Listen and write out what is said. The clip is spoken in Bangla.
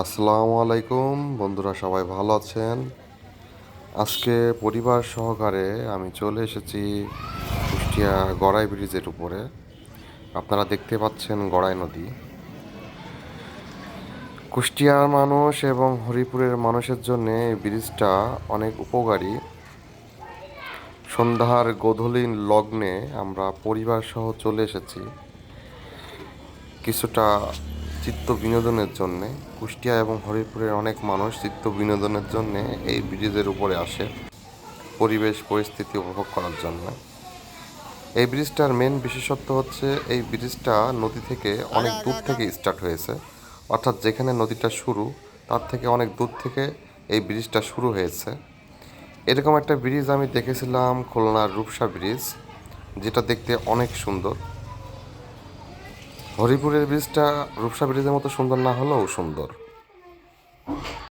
আসসালামু আলাইকুম। বন্ধুরা, সবাই ভালো আছেন? আজকে পরিবার সহকারে আমি চলে এসেছি কুষ্টিয়া গড়াই ব্রিজের উপরে। আপনারা দেখতে পাচ্ছেন গড়াই নদী। কুষ্টিয়ার মানুষ এবং হরিপুরের মানুষের জন্য এই ব্রিজটা অনেক উপকারী। সন্ধ্যার গোধূলি লগ্নে আমরা পরিবার সহ চলে এসেছি। কিছুটা চিত্ত বিনোদনের জন্যে কুষ্টিয়া এবং হরিপুরের অনেক মানুষ চিত্ত বিনোদনের জন্য এই ব্রিজের উপরে আসে পরিবেশ, পরিস্থিতি উপভোগ করার জন্য। এই ব্রিজটার মেন বিশেষত্ব হচ্ছে এই ব্রিজটা নদী থেকে অনেক দূর থেকে স্টার্ট হয়েছে। অর্থাৎ যেখানে নদীটা শুরু, তার থেকে অনেক দূর থেকে এই ব্রিজটা শুরু হয়েছে। এরকম একটা ব্রিজ আমি দেখেছিলাম, খুলনার রূপসা ব্রিজ, যেটা দেখতে অনেক সুন্দর। হরিপুরের ব্রিজটা রূপসা ব্রিজের মতো সুন্দর না হলেও সুন্দর।